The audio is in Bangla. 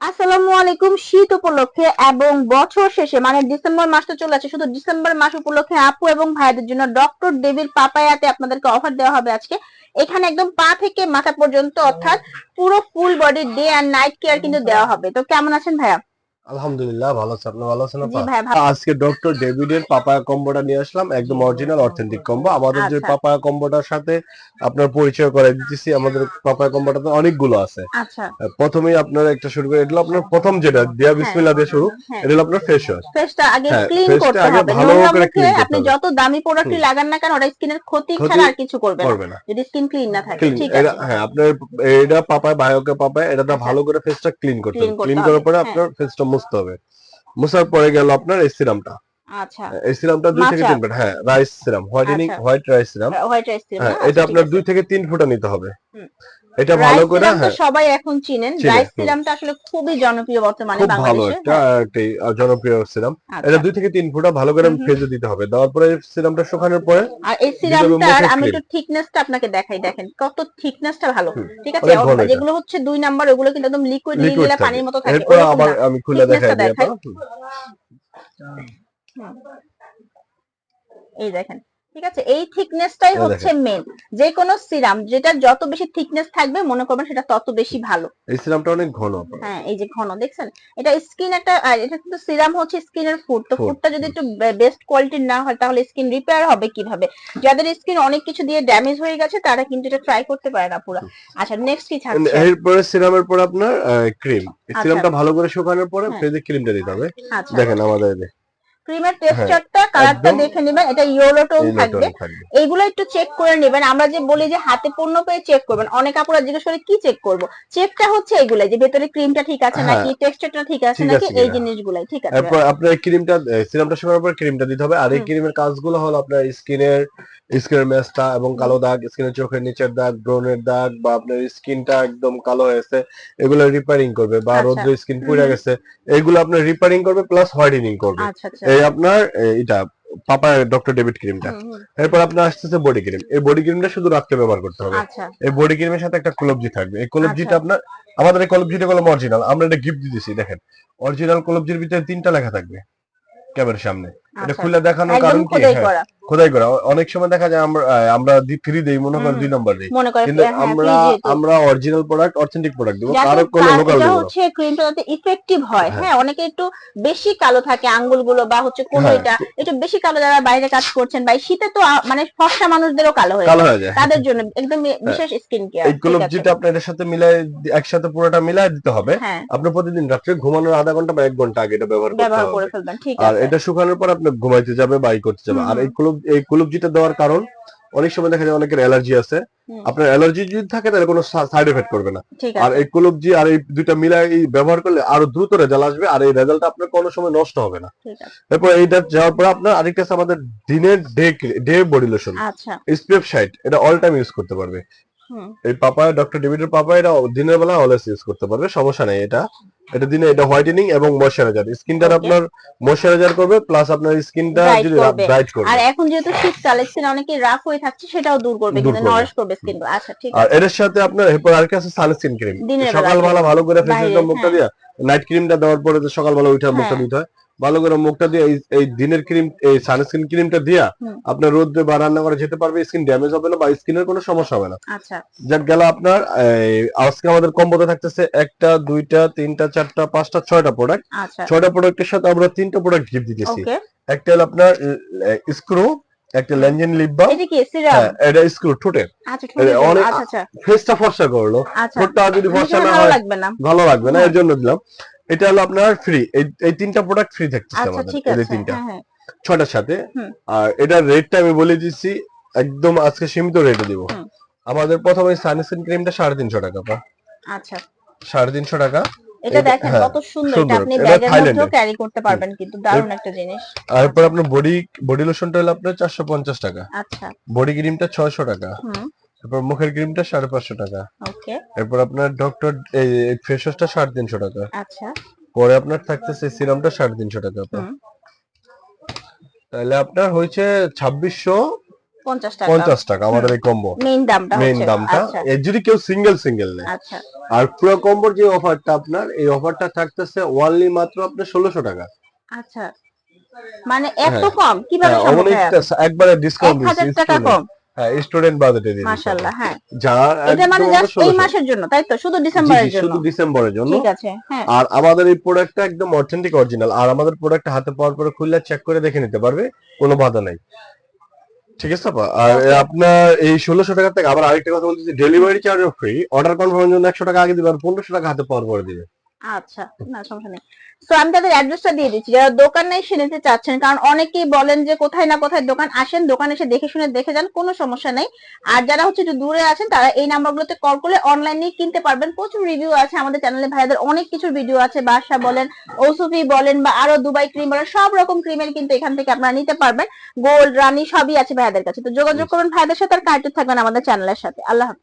আসসালামু আলাইকুম, শীত উপলক্ষে এবং বছর শেষে মানে ডিসেম্বর মাসটা চলে আসছে শুধু ডিসেম্বর মাস উপলক্ষে আপু এবং ভাইদের জন্য ডক্টর দেবীর পাপায়াতে আপনাদেরকে অফার দেওয়া হবে আজকে। এখানে একদম পা থেকে মাথা পর্যন্ত, অর্থাৎ পুরো full body day and night care কিন্তু দেওয়া হবে। তো কেমন আছেন ভাইয়া? আলহামদুলিল্লাহ ভালো আছে আপনি? ভালো আছেন আজকে ডক্টর ডেভিডের পাপায়া কম্বোটা নিয়ে আসলাম একদম অরিজিনাল অথেন্টিক কম্বো। আমাদের যে আচ্ছা। পাপায়া কম্বোটার সাথে আপনার পরিচয় করে দিতেছি আমাদের পাপায়া কম্বোটাতে অনেকগুলো আছে। আচ্ছা। প্রথমেই আপনারা একটা শুরু করে এটা আপনার প্রথম যেটা দিয়া বিসমিল্লাহ দিয়ে শুরু হ্যাঁ। এটা হলো আপনার ফেস ওয়াশ ফেসটা আগে হ্যাঁ, ক্লিন করতে হবে। ভালো করে clean করতে আপনি যত দামি প্রোডাক্টই লাগান না কেন ওটা স্কিনের ক্ষতি ছাড়া আর কিছু করবে না। যদি স্কিন ক্লিন না থাকে ঠিক আছে। হ্যাঁ আপনার এটা পাপায় বায়োকে পাপায় এটা। ভালো করে ফেসটা ক্লিন করতে হবে। ক্লিন করার পরে হ্যাঁ। আপনার ফেসটা মুছতে হবে। মুছার পরে গেল আপনার এই সিরামটা। আচ্ছা। এই সিরামটা দুই থেকে তিন ফুট হ্যাঁ রাইস সিরাম হোয়াইটেনিং আচ্ছা। White rice serum. White rice serum হ্যাঁ এটা আপনার দুই থেকে তিন ফুটা নিতে হবে। এটা ভালো করে হ্যাঁ। সবাই এখন চিনেন। চিনে, রাইস সিরামটা আসলে খুবই জনপ্রিয় বর্তমানে খুব ভালো বাংলাদেশে। একটা জনপ্রিয় সিরাম। আচ্ছা। এটা দুই থেকে তিন ফুটা ভালো করে। ফেজে দিতে হবে। দেওয়ার পরে সিরামটা শুকানোর পরে আর এই সিরামটার আমি। একটু থিকনেসটা আপনাকে দেখাই দেখেন। কত থিকনেসটা ভালো। ঠিক আছে। যেগুলো হচ্ছে দুই নাম্বার ওগুলো কিন্তু একদম লিকুইড লিকুইড পানির মতো থাকে। এরপর আবার আমি খুলে দেখাই দিই। এই দেখেন। ঠিক আছে? এই থিকনেসটাই হচ্ছে মেন যে কোনো সিরাম যেটা যত বেশি থিকনেস থাকবে মনে করবেন সেটা তত বেশি ভালো। এই সিরামটা অনেক ঘন হ্যাঁ এই যে ঘন দেখছেন? এটা স্কিন একটা এটা কিন্তু সিরাম হচ্ছে স্কিনের ফুড তো ফুডটা যদি একটু বেস্ট কোয়ালিটির না হয় তাহলে স্কিন রিপেয়ার হবে কীভাবে? যাদের স্কিন অনেক কিছু দিয়ে ড্যামেজ হয়ে গেছে তারা কিন্তু এটা ট্রাই করতে পারে না পুরো। আচ্ছা নেক্সট কি থাকছে এরপরে সিরামের পর আপনার ক্রিম আচ্ছা। সিরামটা ভালো করে শুকানোর পরে হ্যাঁ। ফেজে ক্রিমটা দিতে হবে। আচ্ছা। দেখেন আমাদের এই ক্রিমের টেক্সচারটা কালারটা হ্যাঁ, দেখে নেবেন। এটা ইয়েলো টোন থাকবে। এইগুলো একটু চেক করে নেবেন। আমরা যে বলি যে হাতে পণ্য পেয়ে চেক করবেন অনেক আপুরা জিজ্ঞেস করে কি চেক করব? চেকটা হচ্ছে এগুলাই যে ভেতরে ক্রিমটা ঠিক আছে হ্যাঁ। নাকি টেক্সচারটা ঠিক আছে নাকি এই জিনিসগুলাই ঠিক আছে এরপর আপনার ক্রিমটা সিরামটা শুকানোর পর ক্রিমটা দিতে হবে। আর এই ক্রিমের কাজগুলো হলো আপনার স্কিনের স্কিনের ম্যাচটা এবং কালো দাগ স্কিনের চোখের নিচের দাগ ব্রনের দাগ বা আপনার স্কিনটা একদম কালো হয়েছে এগুলো রিপেয়ারিং করবে বা আচ্ছা। রোদ্র স্কিন পুড়ে গেছে এগুলো আপনার রিপেয়ারিং করবে প্লাস হোয়াইটেনিং করবে। আচ্ছা আচ্ছা। আপনার এটা পাপা ডক্টর ডেভিড ক্রিমটা এরপর আপনার আসতেছে বডি ক্রিম এই বডি ক্রিমটা শুধু রাত্রে ব্যবহার করতে হবে। আচ্ছা। এই বডি ক্রিমের সাথে একটা কলবজি থাকবে। এই কলবজিটা আচ্ছা। আপনার আমাদের এই কলবজিটা কলম অরিজিনাল আমরা এটা গিফট দিতেছি দেখেন। অরিজিনাল কলবজির ভিতরে তিনটা লেখা থাকবে। ক্যামেরার সামনে। এটা আচ্ছা। খুলে দেখানোর কারণ কি? খোদাই হ্যাঁ, করা অনেক সময় দেখা যায় আমরা আমরা ফ্রি দেই মনে করেন দুই নাম্বার দেই। কিন্তু হ্যাঁ, আমরা আমরা অরিজিনাল প্রোডাক্ট অথেন্টিক প্রোডাক্ট দেবো। কারও কোনো লোকাল দেবো হচ্ছে ক্রিমটা যাতে ইফেক্টিভ হয়। হ্যাঁ। হ্যাঁ অনেকে একটু বেশি কালো থাকে আঙ্গুলগুলো বা হচ্ছে কোন হ্যাঁ। এটা একটু বেশি কালো যারা বাইরে কাজ করছেন বা শীতে তো মানে ফর্সা মানুষদেরও কালো হয়ে কালো হয়ে যায়। তাদের জন্য একদম বিশেষ স্কিন কেয়ার এই কলবজিটা আপনার এটার সাথে মিলাই একসাথে পুরোটা মিলাই দিতে হবে। হ্যাঁ। আপনি প্রতিদিন রাত্রে ঘুমানোর আধা ঘণ্টা বা এক ঘণ্টা আগে এটা ব্যবহার করতে ব্যবহার হবে। করে ফেলবেন ঠিক আর এটা শুকানোর পর আপনি ঘুমাইতে যাবে বা ই করতে যাবে। আর এই কুলুপ এই কুলুপজিটা দেওয়ার কারণ অনেক সময় দেখা যায় অনেকের অ্যালার্জি আছে। আপনার অ্যালার্জি যদি থাকে তাহলে কোনো সাইড এফেক্ট করবে না। আর এই কুলুপজি আর এই দুইটা মিলাই এই ব্যবহার করলে আরও দ্রুত রেজাল্ট আসবে আর এই রেজাল্ট আপনার কোনো সময় নষ্ট হবে না। এরপর এইটা যাওয়ার পর আপনার আরেকটা আছে আমাদের দিনের ডে ডে বডি লোশন স্পেপ সাইট এটা অল টাইম ইউজ করতে পারবে। এই পাপা ডক্টর ডেভিডের পাপা এটা দিনের বেলা অলওয়েজ ইউজ করতে পারবে সমস্যা নেই এটা। এটা দিনে এটা হোয়াইটেনিং এবং ময়শ্চারাইজার স্কিনটা আপনার ময়শ্চারাইজার করবে প্লাস আপনার স্কিনটা যদি ব্রাইট করবে। আর এখন যেহেতু শীতকাল স্কিন অনেকে রাফ হয়ে থাকছে সেটাও দূর করবে কিন্তু। নরিশ করবে। স্কিন আচ্ছা ঠিক আর এর সাথে আপনার এরপর আর কি আছে সানস্ক্রিন ক্রিম দিনের বেলা সকালবেলা ভালো করে ফেসে বাইরে, মুখটা হ্যাঁ। দিয়া নাইট ক্রিমটা দেওয়ার পরে তো সকালবেলা উঠে মুখটা হ্যাঁ। দিতে হয় ভালো করে মুখটা দিয়ে এই দিনের ক্রিম এই সানস্ক্রিন ক্রিমটা দিয়া আপনার রোদ্রে বা রান্না করে যেতে পারবে স্কিন ড্যামেজ হবে না বা স্কিনের কোনো সমস্যা হবে না। আচ্ছা। যাক গেল আপনার আজকে আমাদের কম্বোতে থাকতেছে একটা দুইটা তিনটা চারটা পাঁচটা ছয়টা প্রোডাক্ট আচ্ছা। ছয়টা প্রোডাক্টের সাথে আমরা তিনটা প্রোডাক্ট গিফট দিতেছি। একটা হলো আপনার স্ক্রু একটা ল্যাঞ্জেন লিপ বাম এটা হ্যাঁ এটা স্ক্রু ঠোঁটে আচ্ছা অনেক- ফেসটা ফর্সা করল। ঠোঁটটা যদি ফর্সা না হয় ভালো লাগবে না হ্যাঁ। এর জন্য দিলাম। এটা হলো আপনার ফ্রি এই তিনটা প্রোডাক্ট ফ্রি থাকতেছে আচ্ছা আমাদের এই তিনটা। হ্যাঁ হ্যাঁ। সাথে। আর এটার রেটটা আমি বলে দিচ্ছি একদম আজকে সীমিত রেটে দিব। আমাদের প্রথমে সানস্ক্রিন ক্রিমটা সাড়ে তিনশো টাকা পা আচ্ছা। সাড়ে তিনশো টাকা। এটা এটা- দেখেন হ্যাঁ, কত সুন্দর। এটা আপনি ব্যাগের মধ্যেও ক্যারি করতে পারবেন কিন্তু দারুণ একটা জিনিস। আর এরপর আপনার বডি বডি লোশনটা হলো আপনার চারশো পঞ্চাশ টাকা। আচ্ছা। বডি ক্রিমটা ছয়শো টাকা। হুম। এরপর মুখের ক্রিমটা সাড়ে পাঁচশো টাকা। ওকে। এরপর আপনার ডক্টর এই ফেস ওয়াশটা সাড়ে তিনশো টাকা। আচ্ছা। পরে আপনার থাকতেছে সিরামটা সাড়ে তিনশো টাকা আপনার। তাহলে আপনার হয়েছে ছাব্বিশশো পঞ্চাশ টাকা। আমাদের এই কম্বো মেইন দামটা মেইন দামটা। আচ্ছা। এর যদি কেউ সিঙ্গেল সিঙ্গেল নেয়। আচ্ছা। আর পুরো কম্বোর যে অফারটা আপনার এই অফারটা থাকতেছে ওয়ানলি মাত্র আপনার ষোলোশো টাকা। আচ্ছা। মানে এত হ্যাঁ। কম? কীভাবে হ্যাঁ, অনেকটা একবারে ডিসকাউন্ট দিচ্ছি টাকা কম? হ্যাঁ স্টুডেন্ট বাজেটে দিয়ে দিচ্ছি। হ্যাঁ। যা এটা মানে জাস্ট এই মাসের জন্য তাই তো? শুধু জি, জি, ডিসেম্বরের জন্য। শুধু ডিসেম্বরের জন্য। ঠিক আছে হ্যাঁ। আর আমাদের এই প্রোডাক্টটা একদম অথেন্টিক অরিজিনাল আর আমাদের প্রোডাক্ট হাতে পাওয়ার পরে খুললে চেক করে দেখে নিতে পারবে কোনো বাধা নাই। ঠিক আছে আপা? আর আপনার এই ষোলোশো টাকা থেকে আবার আরেকটা কথা বলতেছি ডেলিভারি চার্জও ফ্রি অর্ডার কনফার্মের জন্য একশো টাকা আগে দিবে আর পনেরোশো টাকা হাতে পাওয়ার পরে দিবে। আচ্ছা না সমস্যা নেই। তো আমি তাদের অ্যাড্রেসটা দিয়ে দিচ্ছি। যারা দোকানে এসে নিতে চাচ্ছেন কারণ অনেকেই বলেন যে কোথায় না কোথায় দোকান আসেন দোকানে এসে দেখে শুনে দেখে যান কোনো সমস্যা নেই। আর যারা হচ্ছে একটু দূরে আছেন তারা এই নাম্বারগুলোতে কল করলে অনলাইনে কিনতে পারবেন। প্রচুর রিভিউ আছে আমাদের চ্যানেলে ভাইয়াদের অনেক কিছুর ভিডিও আছে। বাসা বলেন ওসুফি বলেন বা আরও দুবাই ক্রিম বলেন সব রকম ক্রিমের কিন্তু এখান থেকে আপনারা নিতে পারবেন। গোল্ড রানী সবই আছে ভাইয়াদের কাছে। তো যোগাযোগ করুন ভাইয়াদের সাথে আর কার্টুন থাকবেন আমাদের চ্যানেলের সাথে। আল্লাহ হাফেজ।